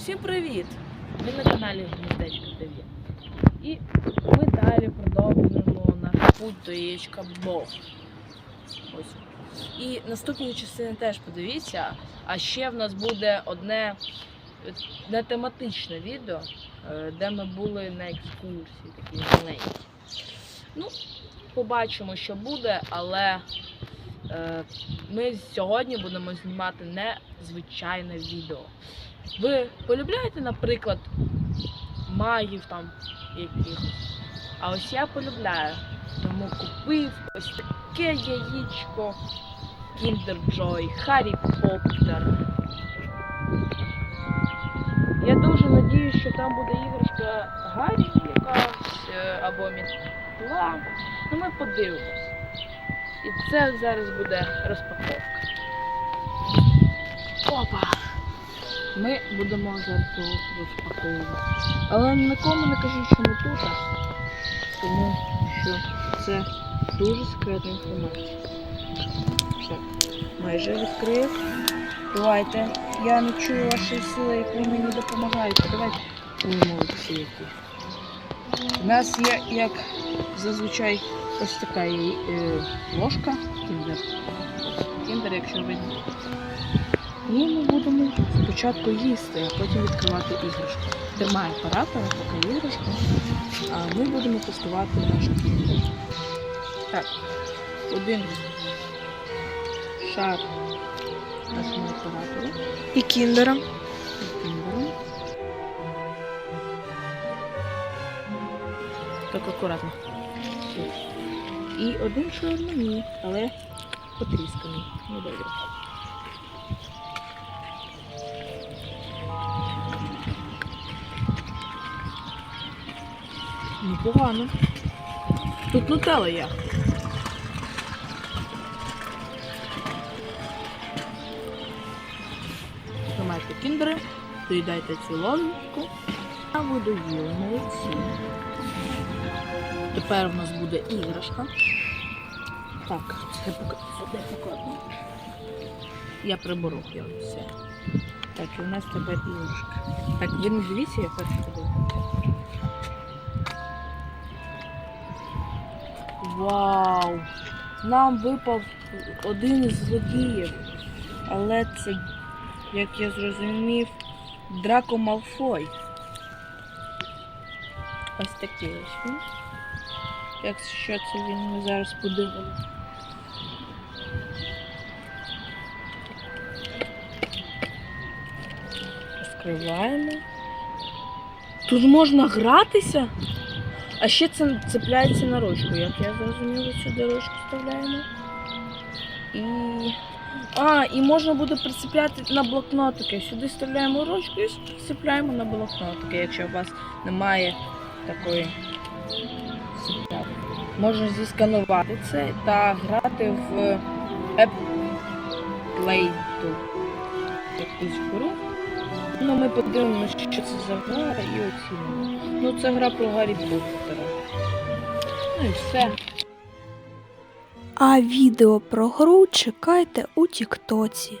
Всім привіт! Ви на каналі Гніздечко ТВ. І ми далі продовжуємо наш путь до яєчка Бог. Ось. І наступні частини теж подивіться. А ще в нас буде одне е, не тематичне відео, е, де ми були на екскурсії, такі маленькі. Ну, побачимо, що буде, але е, ми сьогодні будемо знімати незвичайне відео. Ви полюбляєте, наприклад, магів там якихось? А ось я полюбляю. Тому купив ось таке яєчко Kinder Joy, Харрі Поттер. Я дуже надіюсь, що там буде іграшка Гаррі якась е, або Мітла. Ну ми подивимось. І це зараз буде розпаковка. Опа! Ми будемо зараз розпаковувати. Але нікому не кажіть, що ми тут, тому що це дуже секретна інформація. Все, майже відкрив. Давайте. Я не чую вашої сили, як ви мені допомагаєте. Давайте. Молодці які. У нас є, як зазвичай, ось така є, е, ложка. Кіндер. Кіндер, якщо ви і ми будемо спочатку їсти, а потім відкривати іграшку. Тримає оператора, поки іграшку, а ми будемо тестувати наш кіндер. Так, один шар нашому оператору І кіндером. і кіндером. Так акуратно. І один шар мені, але потрісканий. Ну добре. Непогано. Тут нутелла є. Тримайте кіндери, доїдайте цю ложечку. А ви доїли, молодці. Тепер в нас буде іграшка. Так, це покладу. Я приберу його все. Так, і у нас тепер іграшка. Так, ви не дивіться, я перше подивлюся. Вау! Нам випав один із злодіїв. Але це, як я зрозумів, Драко Малфой. Ось такий ось він. Якщо це він, ми зараз подивимося. Розкриваємо. Тут можна гратися? А ще це цепляється на ручку, як я зрозуміла, сюди ручку вставляємо. І. А, і можна буде прицепляти на блокнотики. Сюди вставляємо ручку і прицепляємо на блокнотики, якщо у вас немає такої цепляти. Можна зісканувати це та грати в Play якусь гру. Ну, ми подивимося, що це за гра і оцінимо. Ну, це гра про Гаррі Поттера. Ну і все. А відео про гру чекайте у Тіктоці.